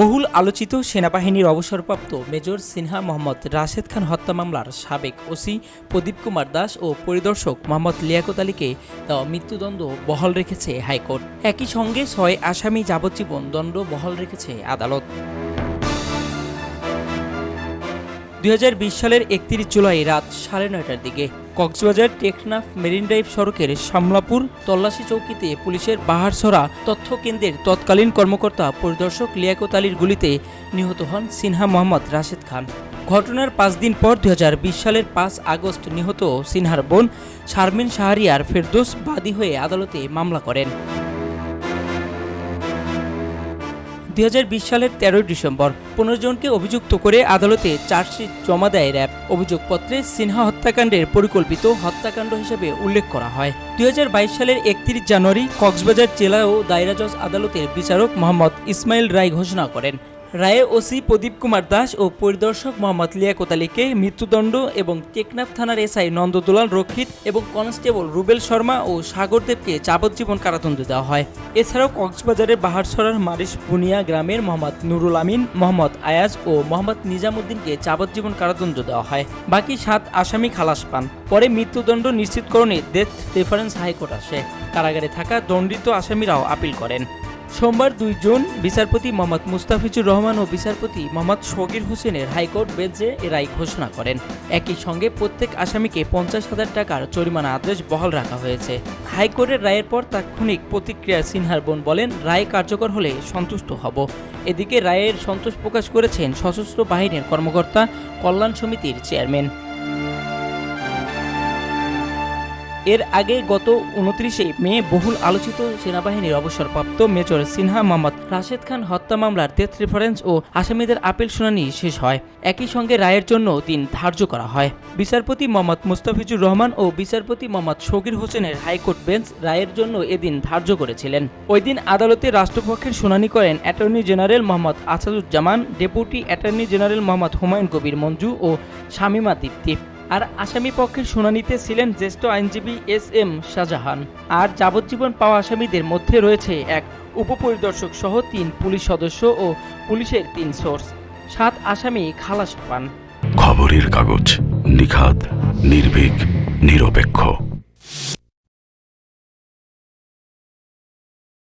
বহুল আলোচিত সেনাবাহিনীর অবসরপ্রাপ্ত মেজর সিনহা মোহাম্মদ রাশেদ খান হত্যা মামলার সাবেক ওসি প্রদীপ কুমার দাস ও পরিদর্শক মোহাম্মদ লিয়াকত আলীকে দেওয়া মৃত্যুদণ্ড বহাল রেখেছে হাইকোর্ট। একই সঙ্গে ছয় আসামি যাবজ্জীবন দণ্ড বহাল রেখেছে আদালত। দুই হাজার বিশ সালের একত্রিশ জুলাই রাত সাড়ে নয়টার দিকে কক্সবাজার টেকনাফ মেরিন ড্রাইভ সড়কের শামলাপুর তল্লাশি চৌকিতে পুলিশের বাহারছড়া তথ্য কেন্দ্রের তৎকালীন কর্মকর্তা পরিদর্শক লিয়াকত আলীর গুলিতে নিহত হন সিনহা মোহাম্মদ রাশেদ খান। ঘটনার পাঁচ দিন পর দু হাজার বিশ সালের পাঁচ আগস্ট নিহত সিনহার বোন শারমিন শাহরিয়ার ফেরদোস বাদী হয়ে আদালতে মামলা করেন। দুই হাজার বিশ সালের তেরোই ডিসেম্বর পনেরো জনকে অভিযুক্ত করে আদালতে চার্জশিট জমা দেয় র্যাব। অভিযোগপত্রে সিনহা হত্যাকাণ্ডের পরিকল্পিত হত্যাকাণ্ড হিসেবে উল্লেখ করা হয়। দুই হাজার বাইশ সালের একত্রিশ জানুয়ারি কক্সবাজার জেলা ও দায়রা জজ আদালতের বিচারক মোহাম্মদ ইসমাইল রায় ঘোষণা করেন। রায়ে ওসি প্রদীপ কুমার দাস ও পরিদর্শক মোহাম্মদ লিয়াকত আলীকে মৃত্যুদণ্ড এবং টেকনাফ থানার এসআই নন্দদুলাল রক্ষিত এবং কনস্টেবল রুবেল শর্মা ও সাগরদেবকে যাবজ্জীবন কারাদণ্ড দেওয়া হয়। এছাড়াও কক্সবাজারের বাহারছড়ার মারিশ বুনিয়া গ্রামের মোহাম্মদ নুরুল আমিন, মোহাম্মদ আয়াজ ও মোহাম্মদ নিজামুদ্দিনকে যাবজ্জীবন কারাদণ্ড দেওয়া হয়। বাকি সাত আসামি খালাস পান। পরে মৃত্যুদণ্ড নিশ্চিতকরণে ডেথ রেফারেন্স হাইকোর্ট আসে। কারাগারে থাকা দণ্ডিত আসামিরাও আপিল করেন। সোমবার দুই জুন বিচারপতি মোহাম্মদ মুস্তাফিজুর রহমান ও বিচারপতি মোহাম্মদ শগির হোসেনের হাইকোর্ট বেঞ্চে এ রায় ঘোষণা করেন। একই সঙ্গে প্রত্যেক আসামিকে পঞ্চাশ হাজার টাকার জরিমানা আদেশ বহাল রাখা হয়েছে। হাইকোর্টের রায়ের পর তাৎক্ষণিক প্রতিক্রিয়া সিনহার বোন বলেন, রায় কার্যকর হলে সন্তুষ্ট হব। এদিকে রায়ের সন্তোষ প্রকাশ করেছেন সশস্ত্র বাহিনীর কর্মকর্তা কল্যাণ সমিতির চেয়ারম্যান। এর আগে গত উনত্রিশে মে বহুল আলোচিত সেনাবাহিনীর অবসরপ্রাপ্ত মেজর সিনহা মোহাম্মদ রাশেদ খান হত্যা মামলার ডেথ রেফারেন্স ও আসামিদের আপিল শুনানি শেষ হয়। একই সঙ্গে রায়ের জন্য দিন ধার্য করা হয়। বিচারপতি মোহাম্মদ মুস্তাফিজুর রহমান ও বিচারপতি মোহাম্মদ শকির হোসেনের হাইকোর্ট বেঞ্চ রায়ের জন্য এদিন ধার্য করেছিলেন। ওই দিন আদালতে রাষ্ট্রপক্ষের শুনানি করেন attorney general Mohammad Asaduzzaman, deputy attorney general Mohammad Humayun Kabir Manju ও শামীমা দীপ্তি। আর আসামি পক্ষের শুনানিতে ছিলেন জ্যেষ্ঠ আইনজীবী এস এম শাহজাহান। আর যাবজ্জীবন পাওয়া আসামিদের মধ্যে রয়েছে এক উপপরিদর্শক সহ তিন পুলিশ সদস্য ও পুলিশের তিন সোর্স। সাত আসামি খালাস পান। খবরের কাগজ নিখাত নির্ভীক, নিরপেক্ষ।